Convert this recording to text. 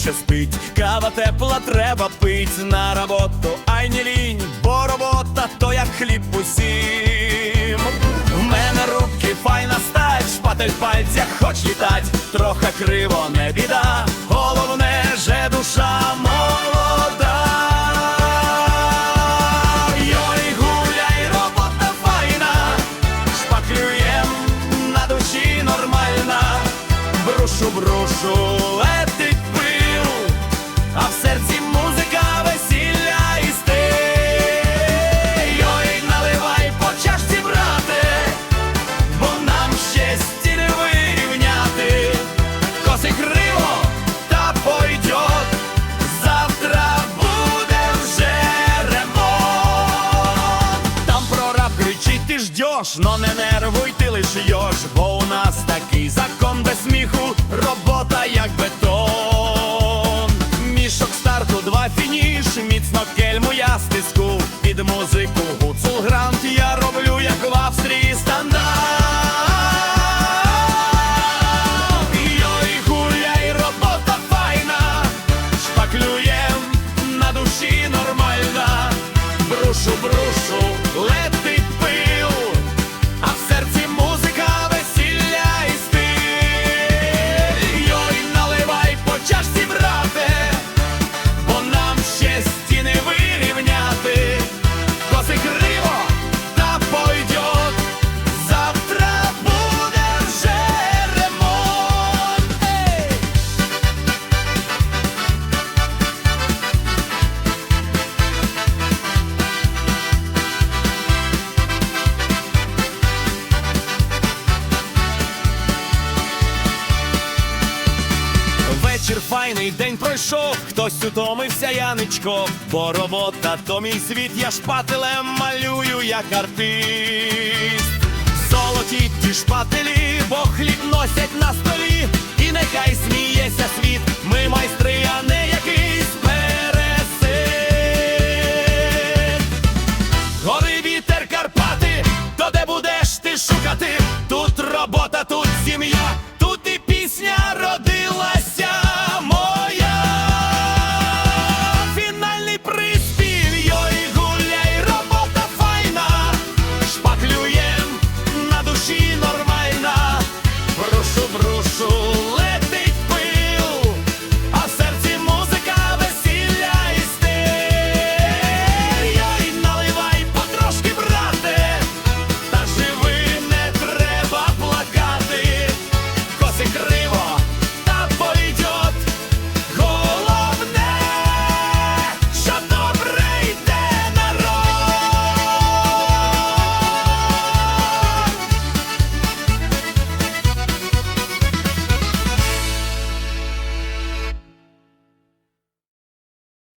ще спить, кава тепла треба пить. На роботу, ай не лінь, бо робота то як хліб усім. В мене руки файна стать, шпатель в пальцях хоч літать, трохи криво не біда, головне же душа молода. Йой, гуляй, на душі нормальна, брушу, брушу, ти но не нервуй, ти лиш йош, бо у нас такий закон без сміху, робота як бетон. Мішок старту, два фініш, міцно кельму я стиску, Вечір файний день пройшов, хтось утомився, Яничко, бо робота то мій світ, я шпателем малюю, як артист. Золоті ті шпателі, бо хліб носять на столі,